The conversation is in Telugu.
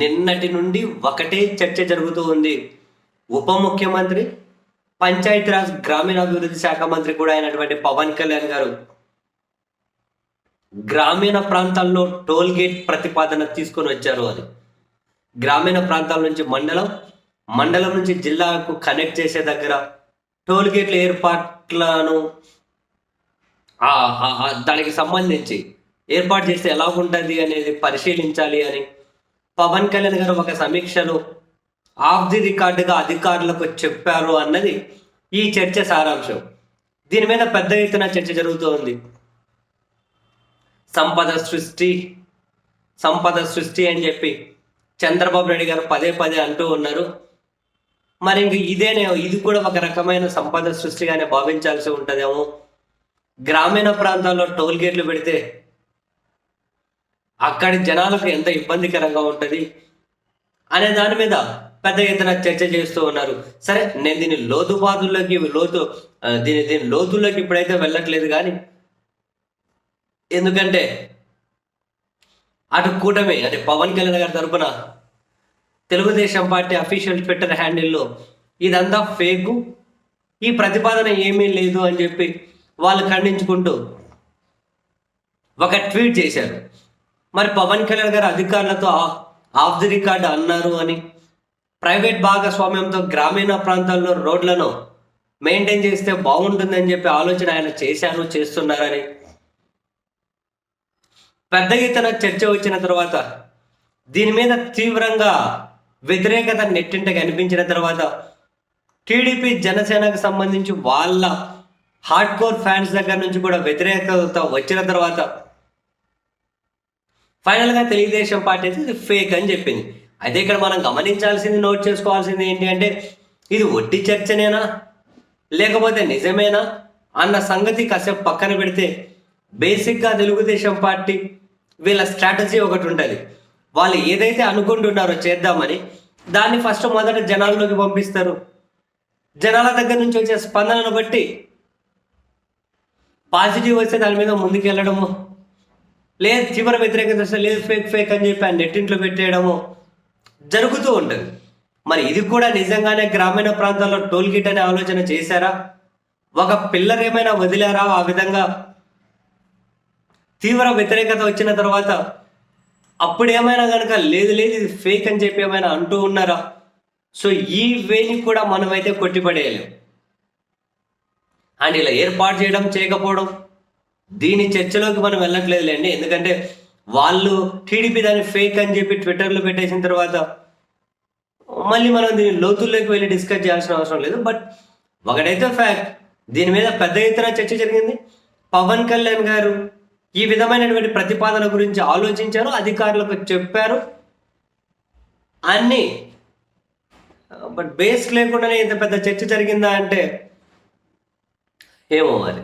నిన్నటి నుండి ఒకటే చర్చ జరుగుతూ ఉంది. ఉప ముఖ్యమంత్రి పంచాయతీరాజ్ గ్రామీణాభివృద్ధి శాఖ మంత్రి కూడా అయినటువంటి పవన్ కళ్యాణ్ గారు గ్రామీణ ప్రాంతాల్లో టోల్ గేట్ ప్రతిపాదన తీసుకొని వచ్చారు అది. గ్రామీణ ప్రాంతాల నుంచి మండలం మండలం నుంచి జిల్లాకు కనెక్ట్ చేసే దగ్గర టోల్ గేట్ల ఏర్పాట్లను దానికి సంబంధించి ఏర్పాటు చేస్తే ఎలా ఉంటుంది అనేది పరిశీలించాలి అని పవన్ కళ్యాణ్ గారు ఒక సమీక్షలో ఆఫ్ ది రికార్డుగా అధికారులకు చెప్పారు అన్నది ఈ చర్చ సారాంశం. దీని మీద పెద్ద ఎత్తున చర్చ జరుగుతోంది. సంపద సృష్టి సంపద సృష్టి అని చెప్పి చంద్రబాబు నాయుడు గారు పదే పదే అంటూ ఉన్నారు. మరి ఇంక ఇదేనే ఇది కూడా ఒక రకమైన సంపద సృష్టిగానే భావించాల్సి ఉంటుందేమో. గ్రామీణ ప్రాంతాల్లో టోల్ గేట్లు పెడితే అక్కడి జనాలకు ఎంత ఇబ్బందికరంగా ఉంటుంది? అనే దాని మీద పెద్ద ఎత్తున చర్చ చేస్తూ ఉన్నారు. సరే నేను దీని లోతుపాతుల్లోకి లోతు దీని దీని లోతుల్లోకి ఇప్పుడైతే వెళ్ళట్లేదు కానీ ఎందుకంటే అటు కూటమి అంటే పవన్ కళ్యాణ్ గారి తరపున తెలుగుదేశం పార్టీ అఫీషియల్ ట్విట్టర్ హ్యాండిల్లో ఇదంతా ఫేకు. ఈ ప్రతిపాదన ఏమీ లేదు అని చెప్పి వాళ్ళు ఖండించుకుంటూ ఒక ట్వీట్ చేశారు. మరి పవన్ కళ్యాణ్ గారు అధికారులతో ఆఫ్ ది రికార్డ్ అన్నారు అని ప్రైవేట్ భాగస్వామ్యంతో గ్రామీణ ప్రాంతాల్లో రోడ్లను మెయింటైన్ చేస్తే బాగుంటుందని చెప్పి ఆలోచన ఆయన చేశారు చేస్తున్నారని. పెద్ద ఎత్తున చర్చ వచ్చిన తర్వాత దీని మీద తీవ్రంగా వ్యతిరేకత నెట్టింట కనిపించిన తర్వాత టీడీపీ జనసేనకు సంబంధించి వాళ్ళ హార్డ్ కోర్ ఫ్యాన్స్ దగ్గర నుంచి కూడా వ్యతిరేకత వచ్చిన తర్వాత ఫైనల్గా తెలుగుదేశం పార్టీ అయితే ఇది ఫేక్ అని చెప్పింది. అయితే ఇక్కడ మనం గమనించాల్సింది నోట్ చేసుకోవాల్సింది ఏంటి అంటే ఇది వడ్డీ చర్చనేనా? లేకపోతే నిజమేనా? అన్న సంగతి కాసేపు పక్కన పెడితే బేసిక్గా తెలుగుదేశం పార్టీ వీళ్ళ స్ట్రాటజీ ఒకటి ఉంటుంది వాళ్ళు ఏదైతే అనుకుంటున్నారో చేద్దామని దాన్ని ఫస్ట్ మొదట జనాల్లోకి పంపిస్తారు. జనాల దగ్గర నుంచి వచ్చే స్పందనను బట్టి పాజిటివ్ వస్తే దాని మీద ముందుకెళ్ళడము. లేదు తీవ్ర వ్యతిరేకత వస్తే లేదు ఫేక్ ఫేక్ అని చెప్పి ఆ నెట్టింట్లో పెట్టేయడము జరుగుతూ ఉంటుంది. మరి ఇది కూడా నిజంగానే గ్రామీణ ప్రాంతాల్లో టోల్ గేట్ అనే ఆలోచన చేశారా? ఒక పిల్లర్ ఏమైనా వదిలారా? ఆ విధంగా తీవ్ర వ్యతిరేకత వచ్చిన తర్వాత అప్పుడు ఏమైనా కనుక లేదు లేదు ఇది ఫేక్ అని చెప్పి ఏమైనా అంటూ ఉన్నారా? సో ఈ వేని కూడా మనమైతే కొట్టిపడేయలేం. అండ్ ఇలా ఏర్పాటు చేయడం చేయకపోవడం దీని చర్చలోకి మనం వెళ్ళట్లేదులేండి. ఎందుకంటే వాళ్ళు టీడీపీ దాన్ని ఫేక్ అని చెప్పి ట్విట్టర్లో పెట్టేసిన తర్వాత మళ్ళీ మనం దీని లోతుల్లోకి వెళ్ళి డిస్కస్ చేయాల్సిన అవసరం లేదు. బట్ ఒకటైతే ఫ్యాక్ట్ దీని మీద పెద్ద ఎత్తున చర్చ జరిగింది. పవన్ కళ్యాణ్ గారు ఈ విధమైనటువంటి ప్రతిపాదన గురించి ఆలోచించారు అధికారులకు చెప్పారు. అన్నీ బట్ బేస్ లేకుండానే ఇంత పెద్ద చర్చ జరిగిందా అంటే ఏమో మరి.